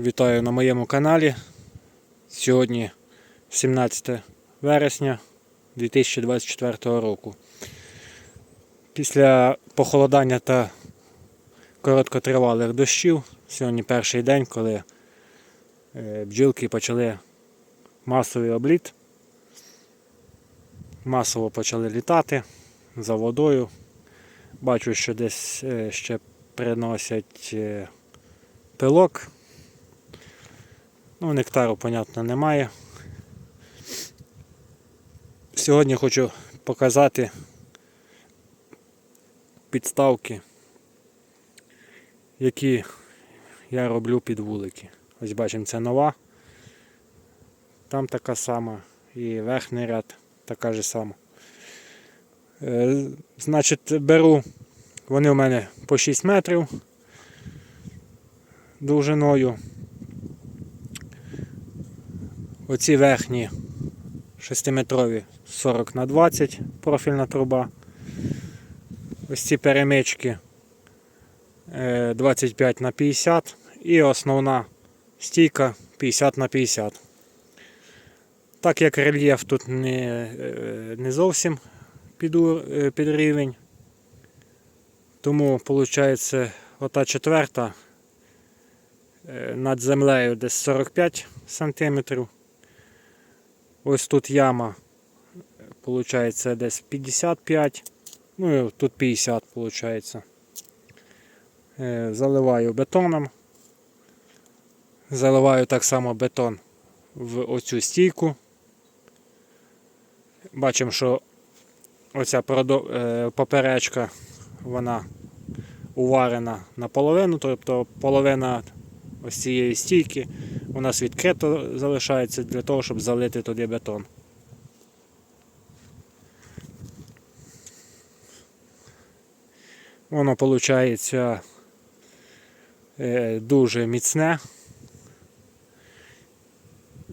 Вітаю на моєму каналі. Сьогодні 17 вересня 2024 року. Після похолодання та короткотривалих дощів, сьогодні перший день, коли е, бджілки почали масовий обліт, масово почали літати за водою. Бачу, що десь е, ще приносять е, пилок. Ну, нектару, понятно, немає. Сьогодні хочу показати підставки, які я роблю під вулики. Ось бачимо, це нова. Там така сама. І верхній ряд така ж сама. Е, Значить, беру, вони у мене по 6 метрів довжиною. Оці верхні 6-метрові 40 на 20 профільна труба. Ось ці перемички е, 25 на 50 і основна стійка 50 на 50. Так як рельєф тут не, е, не зовсім під, е, під рівень, тому виходить ота четверта е, над землею десь 45 сантиметрів. Ось тут яма, виходить, десь 55, ну і тут 50, виходить. Заливаю бетоном. Заливаю так само бетон в оцю стійку. Бачимо, що оця е, поперечка, вона уварена наполовину, тобто половина ось цієї стійки у нас відкрито залишається для того, щоб залити туди бетон. Воно виходить дуже міцне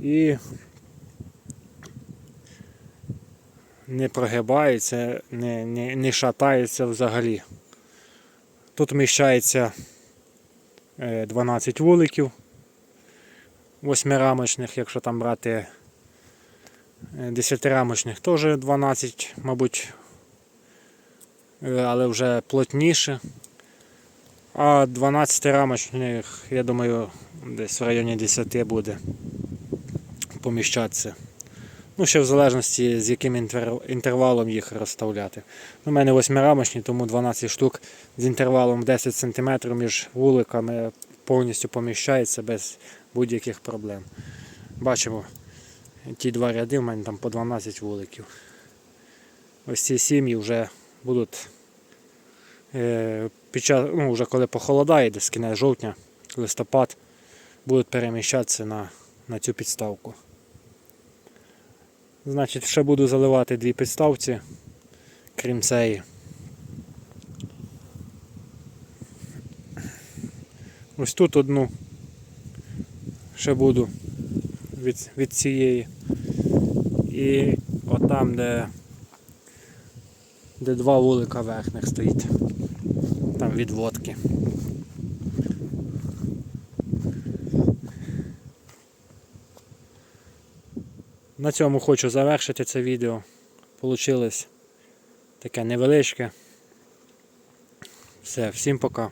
і не прогибається, не, не, не шатається взагалі. Тут вміщається е, 12 вуликів восьмирамочних, якщо там брати е, десятирамочних, теж 12, мабуть, е, але вже плотніше. А 12-рамочних, я думаю, десь в районі 10 буде поміщатися. Ну, ще в залежності з яким інтервалом їх розставляти. У мене восьмирамочні, тому 12 штук з інтервалом 10 см між вуликами повністю поміщається без будь-яких проблем. Бачимо, ті два ряди в мене там по 12 вуликів. Ось ці сім'ї вже будуть е, під час, ну, вже коли похолодає, десь кінець жовтня, листопад, будуть переміщатися на, на цю підставку. Значить, ще буду заливати дві підставці, крім цієї. Ось тут одну ще буду від, від цієї. І отам, де, де два вулика верхних стоїть. Там відводки. На цьому хочу завершити це відео. Получилось таке невеличке. Все, всім пока.